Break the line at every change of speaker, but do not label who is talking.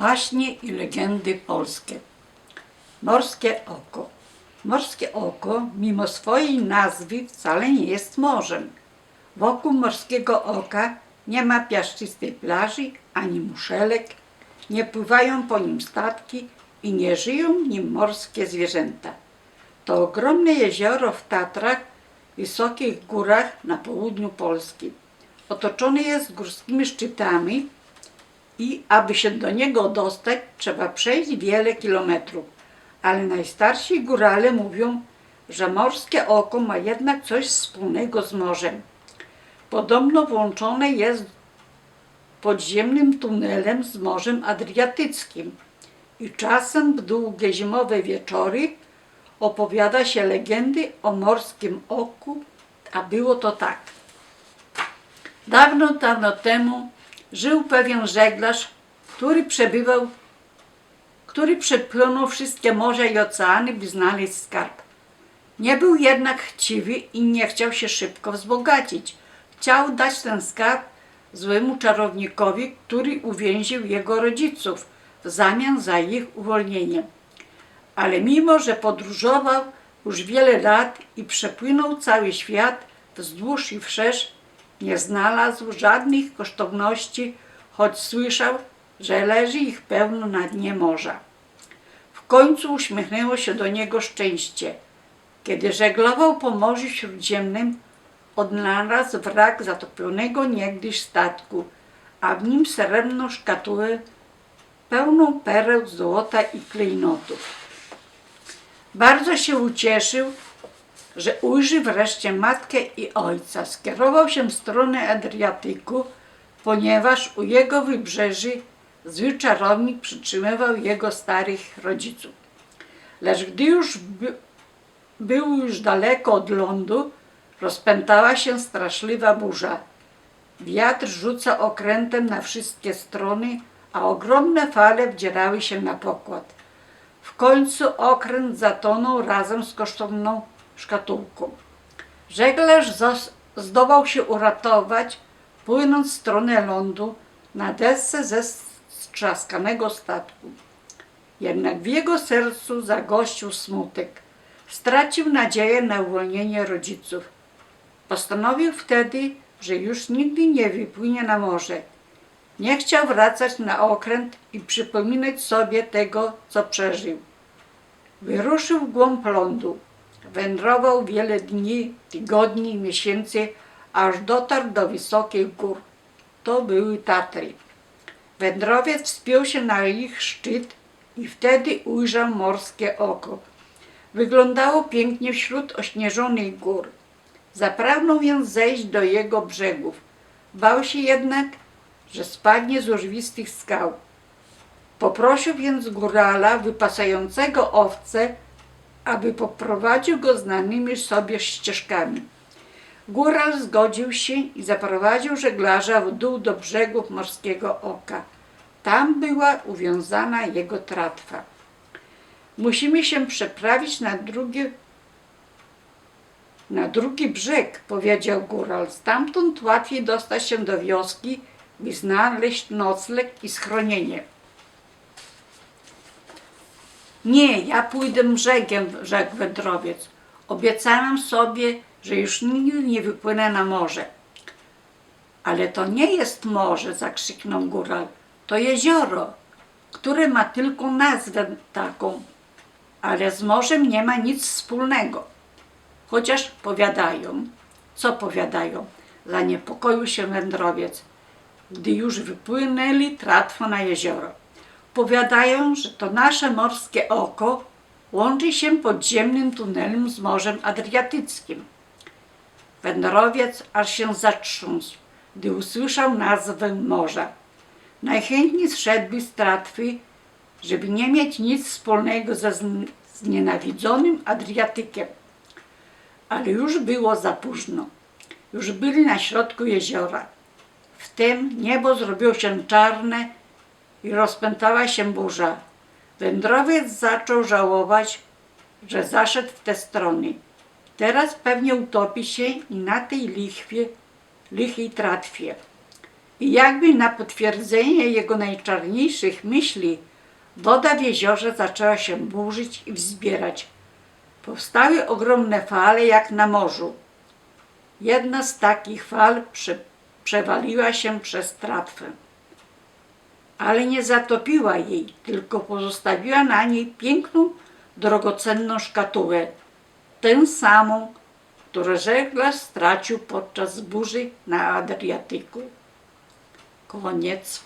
Baśnie i legendy polskie. Morskie oko. Morskie oko, mimo swojej nazwy, wcale nie jest morzem. Wokół morskiego oka nie ma piaszczystej plaży ani muszelek, nie pływają po nim statki i nie żyją w nim morskie zwierzęta. To ogromne jezioro w Tatrach, wysokich górach na południu Polski. Otoczone jest górskimi szczytami i aby się do niego dostać, trzeba przejść wiele kilometrów. Ale najstarsi górale mówią, że morskie oko ma jednak coś wspólnego z morzem. Podobno włączone jest podziemnym tunelem z Morzem Adriatyckim i czasem w długie zimowe wieczory opowiada się legendy o morskim oku, a było to tak. Dawno, dawno temu żył pewien żeglarz, który przebywał, który przepłynął wszystkie morza i oceany, by znaleźć skarb. Nie był jednak chciwy i nie chciał się szybko wzbogacić. Chciał dać ten skarb złemu czarownicowi, który uwięził jego rodziców w zamian za ich uwolnienie. Ale mimo, że podróżował już wiele lat i przepłynął cały świat wzdłuż i wszerz, nie znalazł żadnych kosztowności, choć słyszał, że leży ich pełno na dnie morza. W końcu uśmiechnęło się do niego szczęście. Kiedy żeglował po Morzu Śródziemnym, odnalazł wrak zatopionego niegdyś statku, a w nim srebrną szkatułę pełną pereł, złota i klejnotów. Bardzo się ucieszył, że ujrzy wreszcie matkę i ojca. Skierował się w stronę Adriatyku, ponieważ u jego wybrzeży zły czarownik przytrzymywał jego starych rodziców. Lecz gdy już by, był już daleko od lądu, rozpętała się straszliwa burza. Wiatr rzuca okrętem na wszystkie strony, a ogromne fale wdzierały się na pokład. W końcu okręt zatonął razem z kosztowną szkatułką. Żeglarz zdołał się uratować, płynąc w stronę lądu na desce ze strzaskanego statku. Jednak w jego sercu zagościł smutek. Stracił nadzieję na uwolnienie rodziców. Postanowił wtedy, że już nigdy nie wypłynie na morze. Nie chciał wracać na okręt i przypominać sobie tego, co przeżył. Wyruszył w głąb lądu. Wędrował wiele dni, tygodni, miesięcy, aż dotarł do wysokich gór. To były Tatry. Wędrowiec wspiął się na ich szczyt i wtedy ujrzał morskie oko. Wyglądało pięknie wśród ośnieżonych gór. Zapragnął więc zejść do jego brzegów. Bał się jednak, że spadnie z urwistych skał. Poprosił więc górala wypasającego owce, aby poprowadził go znanymi sobie ścieżkami. Góral zgodził się i zaprowadził żeglarza w dół do brzegów morskiego oka. Tam była uwiązana jego tratwa. Musimy się przeprawić na drugie na drugi brzeg, powiedział góral. Stamtąd łatwiej dostać się do wioski, by znaleźć nocleg i schronienie. Nie, ja pójdę brzegiem, rzekł wędrowiec. Obiecałem sobie, że już nigdy nie wypłynę na morze. Ale to nie jest morze, zakrzyknął góral. To jezioro, które ma tylko nazwę taką, ale z morzem nie ma nic wspólnego. Chociaż powiadają, co powiadają, zaniepokoił się wędrowiec, gdy już wypłynęli tratwo na jezioro. Powiadają, że to nasze morskie oko łączy się podziemnym tunelem z Morzem Adriatyckim. Wędrowiec aż się zatrząsł, gdy usłyszał nazwę morza. Najchętniej zszedłby z tratwy, żeby nie mieć nic wspólnego ze zn- znienawidzonym Adriatykiem. Ale już było za późno. Już byli na środku jeziora. Wtem niebo zrobiło się czarne i rozpętała się burza. Wędrowiec zaczął żałować, że zaszedł w te strony. Teraz pewnie utopi się i na tej lichwie, lichej tratwie. I jakby na potwierdzenie jego najczarniejszych myśli, woda w jeziorze zaczęła się burzyć i wzbierać. Powstały ogromne fale jak na morzu. Jedna z takich fal prze, przewaliła się przez tratwę. Ale nie zatopiła jej, tylko pozostawiła na niej piękną, drogocenną szkatułę, tę samą, którą żeglarz stracił podczas burzy na Adriatyku. Koniec.